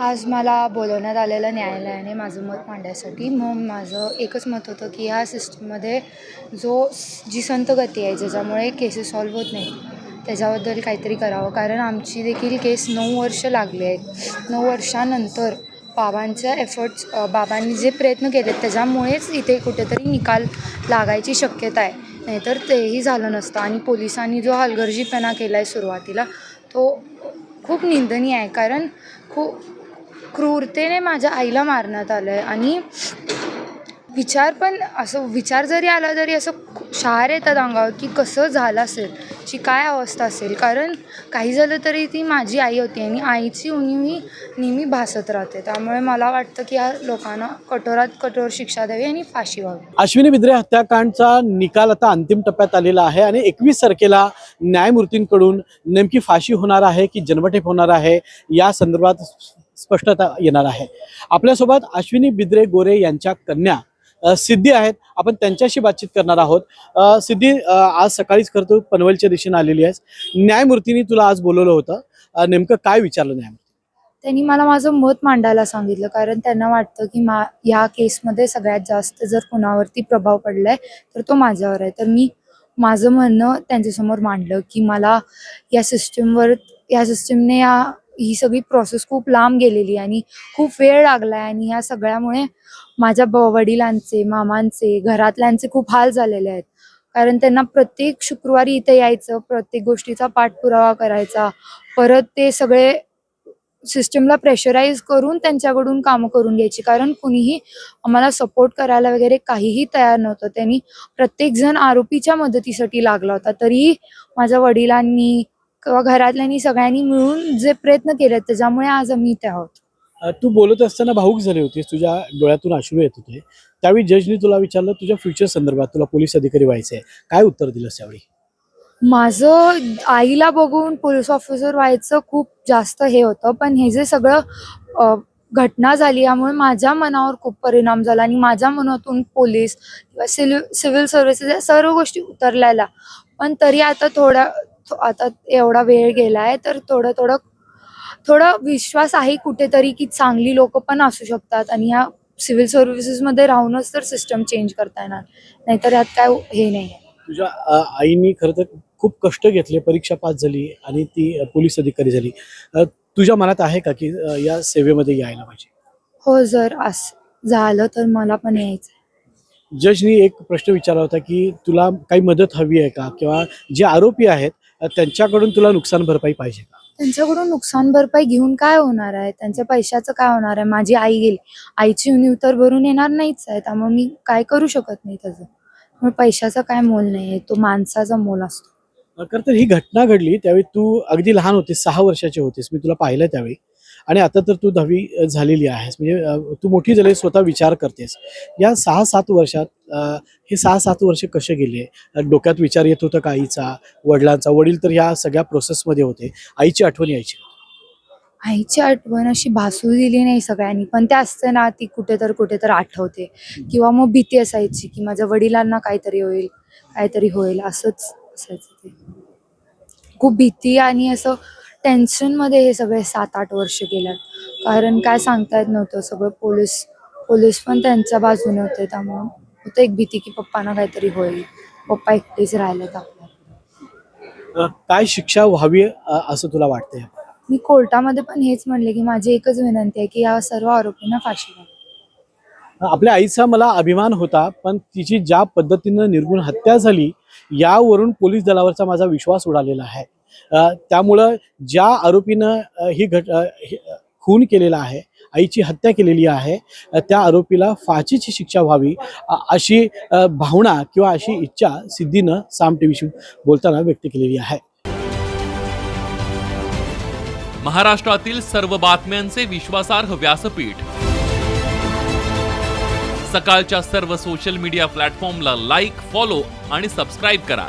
आज मला बोलवण्यात आलेलं न्यायालयाने माझं मत मांडण्यासाठी. मग माझं एकच मत होतं की ह्या सिस्टममध्ये जो जी संत गती आहे ज्याच्यामुळे केसेस सॉल्व्ह होत नाही त्याच्याबद्दल काहीतरी करावं. कारण आमची देखील केस नऊ वर्ष लागली आहेत. नऊ वर्षानंतर बाबांच्या एफर्ट्स बाबांनी जे प्रयत्न केलेत त्याच्यामुळेच इथे कुठेतरी निकाल लागायची शक्यता आहे. नाहीतर तेही झालं नसतं. आणि पोलिसांनी जो हलगर्जीपणा केला आहे सुरुवातीला तो खूप निंदनीय आहे. कारण खूप क्रूरतेने माझ्या आईला मारण्यात आलं आहे आणि विचार पण असं विचार जरी आला तरी असं शार शहार येतात अंगावर की कसं झालं असेल ची काय अवस्था असेल. कारण काही झालं तरी ती माझी आई होती आणि आईची उणीव ही नेहमी भासत राहते. त्यामुळे मला वाटतं की या लोकांना कठोरात कठोर शिक्षा द्यावी आणि फाशी व्हावी. अश्विनी बिद्रे हत्याकांडचा निकाल आता अंतिम टप्प्यात आलेला आहे आणि एकवीस तारखेला न्यायमूर्तींकडून नेमकी फाशी होणार आहे की जन्मठेप होणार आहे या संदर्भात स्पष्टता येणार आहे. आपल्यासोबत अश्विनी बिद्रे गोरे यांच्या कन्या सिद्धी आहेत. आपण त्यांच्याशी बातचीत करणार आहोत. सिद्धी आज सकाळीच करतो पनवेलच्या दिशेने आलेली आहेस. न्यायमूर्तीने तुला आज बोलवलं होतं. नेमकं काय विचारलं न्यायमूर्ती त्यांनी मला माझं मत मांडायला सांगितलं कारण त्यांना वाटतं की मा ह्या केसमध्ये सगळ्यात जास्त जर कोणावरती प्रभाव पडलाय तर तो माझ्यावर आहे. तर मी माझं म्हणणं त्यांच्यासमोर मांडलं की मला या सिस्टमवर या सिस्टीमने या ही सगळी प्रोसेस खूप लांब गेलेली आणि खूप वेळ लागलाय आणि ह्या सगळ्यामुळे माझ्या वडिलांचे मामांचे घरातल्यांचे खूप हाल झालेले आहेत. कारण त्यांना प्रत्येक शुक्रवारी इथे यायचं प्रत्येक गोष्टीचा पाठपुरावा करायचा परत ते सगळे सिस्टमला प्रेशराईज करून त्यांच्याकडून कामं करून घ्यायची. कारण कुणीही आम्हाला सपोर्ट करायला वगैरे काहीही तयार नव्हतं. त्यांनी प्रत्येकजण आरोपीच्या मदतीसाठी लागला होता. तरीही माझ्या वडिलांनी किंवा घरातल्यांनी सगळ्यांनी मिळून जे प्रयत्न केले त्याच्यामुळे आज आम्ही इथे आहोत. अ, तू बोलत असताना भाऊक झाली होतीस तुझ्या डोळ्यातून अश्रू येत होते. त्यावेळी जजनी तुला विचारलं तुझ्या फ्युचर संदर्भात तुला पोलीस अधिकारी व्हायचं आहे काय उत्तर दिलंस त्यावेळी? माझं आईला बघून पोलीस ऑफिसर व्हायचं खूप जास्त हे होतं पण हे जे सगळं अ, घटना झाली यामुळे माझ्या मनावर खूप परिणाम झाला आणि माझ्या मनातून पोलीस किंवा सिव्हिल सिव्हिल सर्व्हिसेस या सर्व गोष्टी उतरलेल्या पण तरी आता थोडा थो- आता एवढा वेळ गेला आहे तर थोडं थोडं थोडं विश्वास आहे कुठेतरी की चांगली लोक पण असू शकतात आणि ह्या सिव्हिल सर्व्हिसेसमध्ये राहूनच तर सिस्टम चेंज करता येणार. नाहीतर यात काय हे नाही आहे तुझ्या आईनी खरं तर खूप कष्ट घेतले परीक्षा पास झाली आणि ती पोलीस अधिकारी झाली. तुझ्या मनात आहे का की या सेवेमध्ये यायला पाहिजे? हो जर असं झालं तर मला पण यायचं जजनी एक प्रश्न विचारला होता की तुला काही मदत हवी आहे का? किंवा जे आरोपी आहेत त्यांच्याकडून तुला नुकसान भरपाई पाहिजे का? त्यांच्याकडून नुकसान भरपाई घेऊन काय होणार आहे? त्यांच्या पैशाचं काय होणार आहे? माझी आई गेली. आईची उणीव तर भरून येणार नाहीच आहे. त्यामुळे मी काय करू शकत नाही त्याचं. मग पैशाचा काय मोल नाही आहे तो माणसाचा मोल असतो. खरं तर ही घटना घडली. त्यावेळी तू अगदी लहान होतीस सहा वर्षाची होतीस. मी तुला पाहिलं त्यावेळी. आणि आता तर तू दहावी झालेली आहेस. म्हणजे तू मोठी झाली स्वतः विचार करतेस. या सहा सात वर्षात हे सहा सात वर्ष कसे गेले? डोक्यात विचार येत होता का आईचा वडिलांचा? वडील तर ह्या सगळ्या प्रोसेसमध्ये होते. आईची आठवण यायची आईची आठवण अशी भासू दिली नाही सगळ्यांनी. पण ते असते ना ती कुठे तर कुठे तर आठवते. किंवा मग भीती असायची की माझ्या वडिलांना काहीतरी होईल काहीतरी होईल. असंच असायचं ते. खूप भीती आणि असं टेन्शनमध्ये हे सगळे सात आठ वर्ष गेल्यात. कारण काय सांगता येत नव्हतं सगळं पोलीस पोलीस पण त्यांच्या बाजूने होते त्यामुळं होतं एक भीती की पप्पांना काहीतरी होईल. पप्पा एकटेच राहिलेत आपल्या अ, काय शिक्षा व्हावी अ, असं तुला वाटतंय? मी कोर्टामध्ये पण हेच म्हणले की माझी एकच विनंती आहे की या सर्व आरोपींना फाशी द्यावी आपल्या आईचा मला अभिमान होता पण तिची ज्या पद्धतीनं निर्गुण हत्या झाली यावरून पोलीस दलावरचा माझा विश्वास उडालेला आहे. त्यामुळं ज्या आरोपीनं ही घट खून केलेला आहे आईची हत्या केलेली आहे त्या आरोपीला फाशीची शिक्षा व्हावी अशी भावना किंवा अशी इच्छा सिद्धीनं साम टीव्हीशी बोलताना व्यक्त केलेली आहे. महाराष्ट्रातील सर्व बातम्यांचे विश्वासार्ह व्यासपीठ. सकाळच्या सर्व सोशल मीडिया प्लॅटफॉर्मला लाईक फॉलो आणि सबस्क्राईब करा.